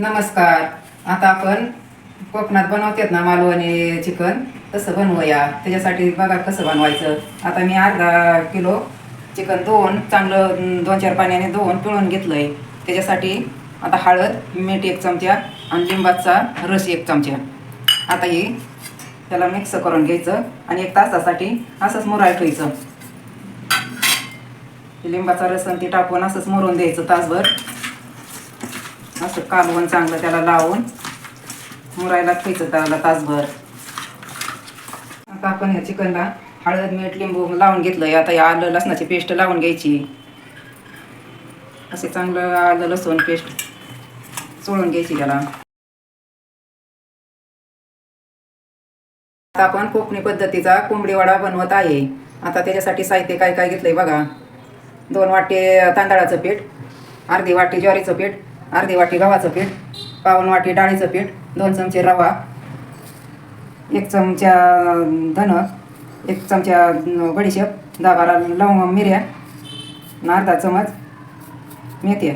नमस्कार. आता आपण कोकणात बनवतात ना मालवणी चिकन. तसं बनवूया. त्याच्यासाठी बघा कसं बनवायचं. आता मी अर्धा किलो चिकन दोन चांगलं दोन चार पाण्याने दोन पिळून घेतलं आहे त्याच्यासाठी आता हळद मीठ एक चमचा आणि लिंबाचा रस एक चमचा. आता हे त्याला मिक्स करून घ्यायचं आणि एक तासासाठी असंच मुरायला ठेवायचं. लिंबाचा रस आणि ते टाकून असंच मुरून द्यायचं तासभर. असं कालवण चांगलं त्याला लावून मुरायला ठेवायचं त्याला तासभर. आता आपण ह्या चिकनला हळद मीठ लिंबू लावून घेतलंय. आता या आलं लसणाची पेस्ट लावून घ्यायची. असे चांगलं आलं लसूण पेस्ट चोळून घ्यायची त्याला. आता आपण कोकणी पद्धतीचा कोंबडी वडा बनवत आहे. आता त्याच्यासाठी साहित्य काय काय घेतलंय बघा. दोन वाटे तांदळाचं पीठ अर्धी वाटी ज्वारीचं पीठ अर्धी वाटी गव्हाचं पीठ पावन वाटी डाळीचं पीठ दोन चमचे रवा एक चमचा धन एक चमचा बडीशेप दहा बारा लवंग मिऱ्या अर्धा चमच मेथी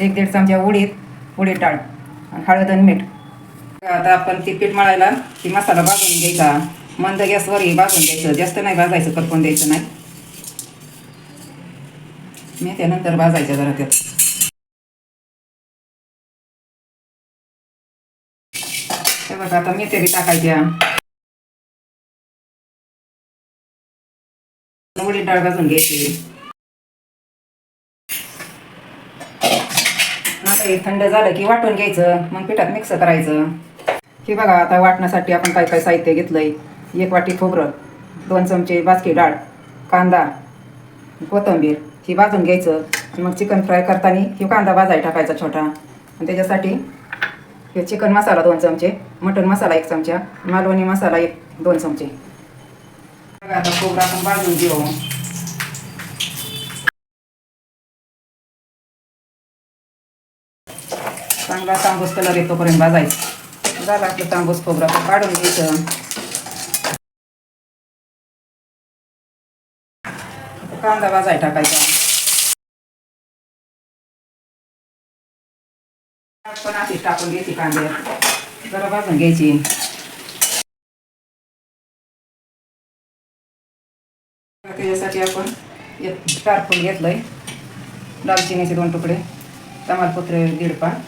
एक दीड चमचा उडीद उडीद डाळ आणि हळद आणि मीठ. आता आपण ती पीठ मळायला ती मसाला भाजून घ्यायचा. मंद गॅसवरही भाजून द्यायचं जास्त नाही भाजायचं करपून द्यायचं नाही. मेथ्यानंतर नंतर जरा त्यात. बघा आता मेथ्या बी टाकायच्या उडीद डाळ भाजून घ्यायची आता हे थंड झालं की वाटून घ्यायचं. मग पिठात मिक्स करायचं. हे बघा आता वाटण्यासाठी आपण काय काय साहित्य घेतलंय. एक वाटी खोबरं दोन चमचे बाजकी डाळ कांदा कोथिंबीर ही भाजून घ्यायचं. मग चिकन फ्राय करताना ही कांदा भाजायला टाकायचा छोटा. आणि त्याच्यासाठी हे चिकन मसाला दोन चमचे मटन मसाला एक चमचा मालवणी मसाला एक दोन चमचे. बघा आता खोबरं आपण भाजून घेऊ. चांगला तांबूस कलर येतोपर्यंत भाजायचं. झाला आपलं तांबूस खोबरा पण काढून घ्यायचं. कांदा भाजाय टाकायचा. पण अशी टाकून घ्यायची कांदे जरा भाजून घ्यायची त्याच्यासाठी आपण एक स्टार फुल घेतलंय दालचिनीचे दोन तुकडे तमालपत्र दीड पान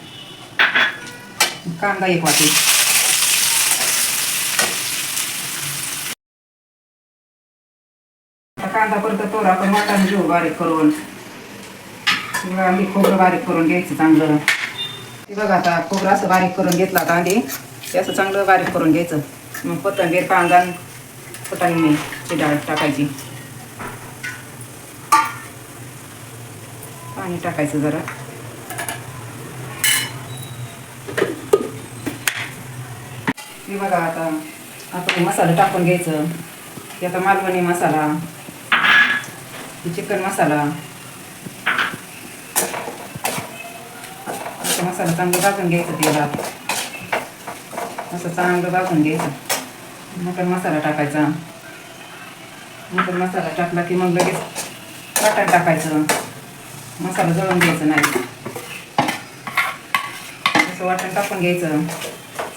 कांदा एक वाटी आता कांदा परत तोरा आपण वाटाणे घेऊ बारीक करून. किंवा खोबरं बारीक करून घ्यायचं चांगलं. ते बघा आता खोबरं असं बारीक करून घेतला आता आधी ते असं चांगलं बारीक करून घ्यायचं. मग कोथंबीर कांदा फुटाणे ची डाळ टाकायची. पाणी टाकायचं जरा. हे बघा आता आपण मसाला टाकून घ्यायचं. हे आता मालवणी मसाला चिकन मसाला आता मसाला चांगलं भाजून घ्यायचं तेलात असं चांगलं भाजून घ्यायचं. मटन मसाला टाकायचा. मटन मसाला टाकला की मग लगेच वाटण टाकायचं. मसाला जळून घ्यायचं नाही. असं वाटण टाकून घ्यायचं.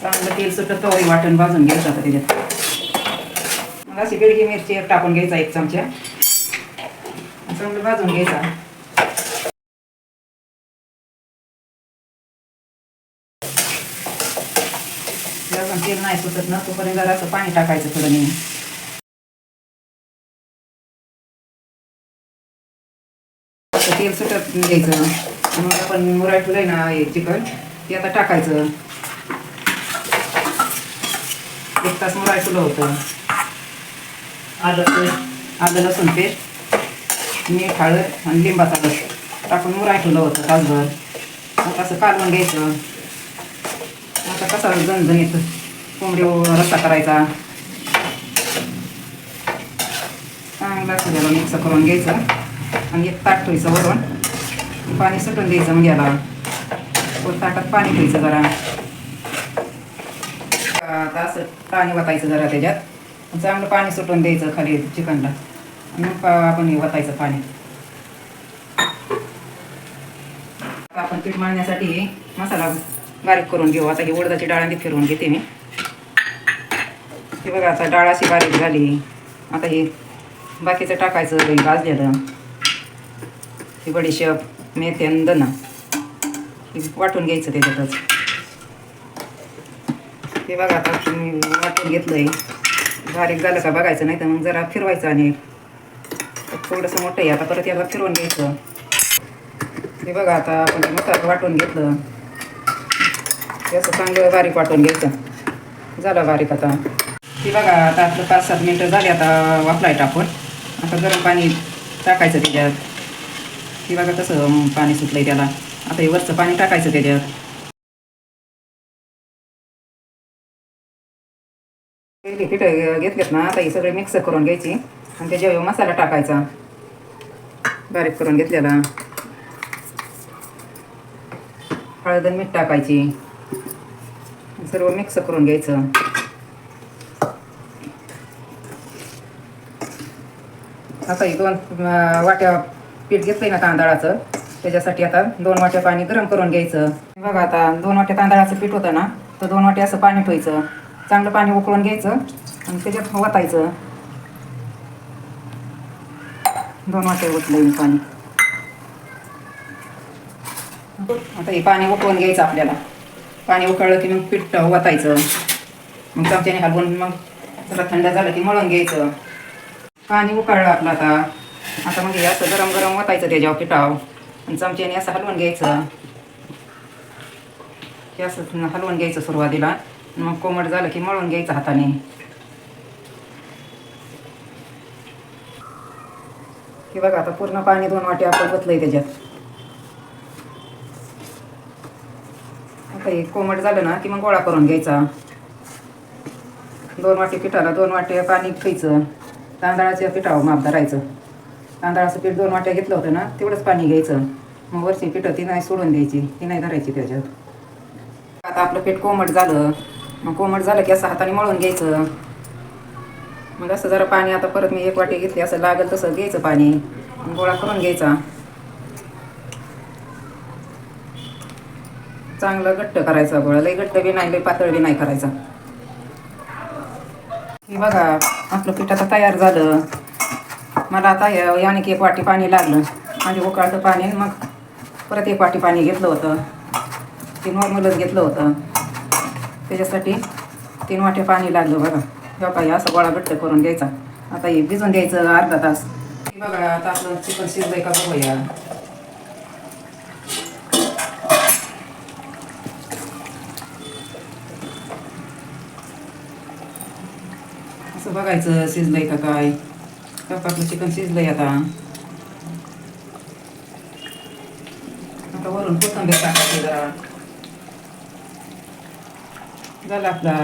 चांगलं तेल सुटत तवही वाटण भाजून घ्यायचं आता त्याच्यात. मग अशी बेडगी मिरची टाकून घ्यायचा एक चमचा. चांगलं भाजून घ्यायचा जर तेल नाही सुटत ना तोपर्यंत जरा पाणी टाकायचं थोडं नाही असं तेल सुटत घ्यायचं मग आपण मुराय ठेवलंय ना हे चिकन ते आता टाकायचं. एक तास मुराय ठेवलं होतं. आलं आलं लसूण पेस्ट मीठ हळद आणि लिंबाचा रस. टाकून मुराय ठेवलं होतं तासभर. मग असं कालवून घ्यायचं. आता कसा येतं? कोंबडी रस्सा करायचा. चांगला असं मिक्स करून घ्यायचं. आणि एक ताट ठेवायचं वरून. पाणी सुटून द्यायचं मग याला. वर ताटात पाणी ठेवायचं जरा. आता असं पाणी वतायचं जरा त्याच्यात. चांगलं पाणी सुटून द्यायचं खाली चिकनला. आणि मग आपण हे वतायचं पाणी. आपण पीठ मारण्यासाठी मसाला बारीक करून घेऊ. आता ही उडदाची डाळ फिरवून घेते मी. हे बघा आता डाळ अशी बारीक झाली. आता हे बाकीचं टाकायचं हे भाजलेलं. हे बडीशेप मेथी आणि दणा. हे वाटून घ्यायचं त्याच्यातच. हे बघा आता मी वाटून घेतलंय. बारीक झालं का बघायचं नाही तर मग जरा फिरवायचं आणि थोडंसं मोठं आहे. आता परत याला फिरवून घ्यायचं. हे बघा आता आपण ते मसाला वाटून घेतलं. हे असं चांगलं बारीक वाटून घ्यायचं. झालं बारीक आता. हे बघा आता आपलं पाच सात मिनटं झाली आता वापराय टाकून. आता गरम पाणी टाकायचं त्याच्यात. हे बघा कसं पाणी सुटलंय त्याला. आता हे वरचं पाणी टाकायचं त्याच्यात. पहिले पिठं घेतलेत ना आता हे सगळे मिक्स करून घ्यायची. आणि त्याच्यावर मसाला टाकायचा. बारीक करून घेतलेला. हळद आणि मीठ टाकायची. सर्व मिक्स करून घ्यायचं. आता ही दोन वाट्या पीठ घेतलंय ना तांदळाचं. त्याच्यासाठी आता दोन वाट्या पाणी गरम करून घ्यायचं. बघा आता दोन वाट्या तांदळाचं पीठ होतं ना तर दोन वाट्या असं पाणी ठेवायचं. चांगलं पाणी उकळून घ्यायचं आणि त्याच्यात वतायचं. दोन वाटे ओतलं पाणी. आता हे पाणी उकळून घ्यायचं आपल्याला. पाणी उकळलं की मग पीठ वतायचं. मग चमच्याने हलवून मग जरा थंड झालं की मळून घ्यायचं. पाणी उकाळलं आपलं आता. आता मग हे असं गरम गरम वतायचं त्याच्यावर पिठाव. आणि चमच्याने असं हलवून घ्यायचं. हे असं हलवून घ्यायचं सुरुवातीला. मग कोमट झालं की मळून घ्यायचं हाताने. हे बघा आता पूर्ण पाणी दोन वाटे आपण ओतलंय त्याच्यात. आता हे कोमट झालं ना की मग गोळा करून घ्यायचा. दोन वाटे पिठाला दोन वाटे पाणी ठेवायचं तांदळाच्या पिठावर माप धरायचं. तांदळाचं पीठ दोन वाट्या घेतलं होतं ना तेवढंच पाणी घ्यायचं. मग वरची पिठं ती नाही सोडून द्यायची ती नाही धरायची त्याच्यात. आता आपलं पीठ कोमट झालं. मग कोमट झालं की असं हाताने मळून घ्यायचं. मग असं जरा पाणी आता परत मी एक वाटी घेतली असं लागेल तसं घ्यायचं पाणी. गोळा करून घ्यायचा. चांगलं घट्ट करायचा गोळा. लई घट्ट बी नाही लई पातळ बी नाही करायचा. हे बघा आपलं पीठ आता तयार झालं. मला आता या- याने एक वाटी पाणी लागलं. म्हणजे उकाळतं पाणी मग परत एक वाटी पाणी घेतलं होतं. ते नॉर्मलच घेतलं होतं. त्याच्यासाठी तीन वाटे पाणी लागलं बघा. हे काही असं गोळा घट्ट करून घ्यायचा. आता हे भिजून द्यायचं अर्धा तास. बघा आता आपलं चिकन शिजलं का बघूया. असं बघायचं शिजलंय का काय? कपातलं चिकन शिजलंय आता. आता वरून कोथंबीर टाकायची जरा. झाला आपला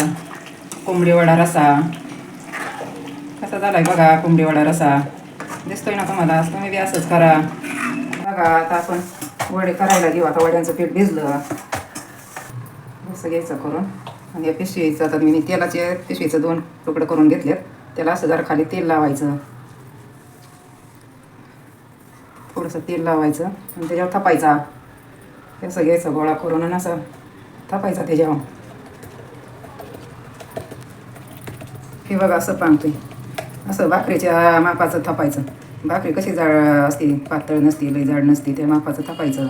कोंबडी वडा रसा. कसा झालाय बघा कोंबडी वडा रसा. दिसतोय ना तुम्हाला? तुम्ही बी असंच करा. बघा आता आपण वडे करायला घेऊ. आता वड्यांचं पीठ भिजलं. असं घ्यायचं करून. आणि या पिशवीचं आता मी तेलाचे पिशवीचं दोन तुकडे करून घेतलेत. त्याला असं जरा खाली तेल लावायचं. थोडंसं तेल लावायचं आणि त्याच्यावर थापायचा. असं घ्यायचं गोळा करून आणि असं थापायचा त्याच्यावर. हे बघा असं पांगतोय. असं भाकरीच्या मापाचं थापायचं. भाकरी कशी जाड असते पातळ नसती लई जाड नसते त्या मापाचं थापायचं.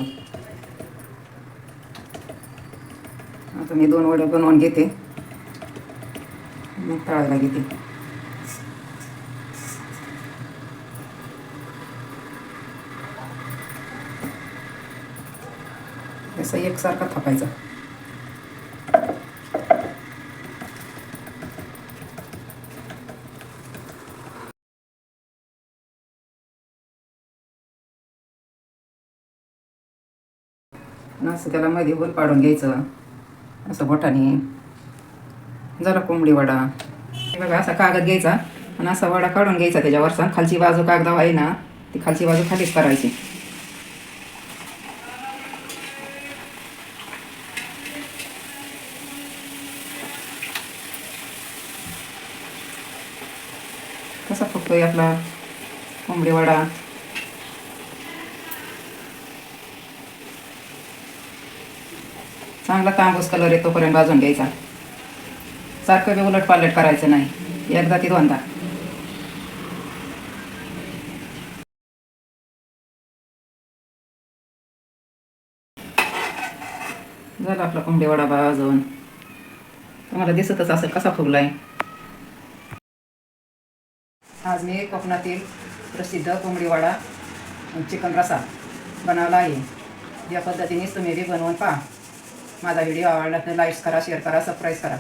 आता मी दोन वडे बनवून घेते. मग तळायला घेते. असं एकसारखा थापायचा. असं त्याला मध्ये होल पाडून घ्यायचं. असं बोटाने. जरा कोंबडी वडा. हे बघा असा कागद घ्यायचा आणि असा वडा काढून घ्यायचा त्याच्यावरचा खालची बाजू कागदा आहे ना ती खालची बाजू खालीच करायची. कसा फुगतोय आपला कोंबडी वडा. चांगला तांबूस कलर येतोपर्यंत भाजून घ्यायचा. सारखं बी उलट पालट करायचं नाही. एकदा ती दोनदा. झाला आपला कोंबडी वडा भाजून तुम्हाला दिसतच असेल कसा फुगलाय. आज मी कोकणातील प्रसिद्ध कोंबडी वडा चिकन रसा बनवला आहे. या पद्धतीनेच तुम्ही बी बनवून पहा. माझा व्हिडिओ आवडला तर लाईक्स करा शेअर करा सबस्क्राईब करा.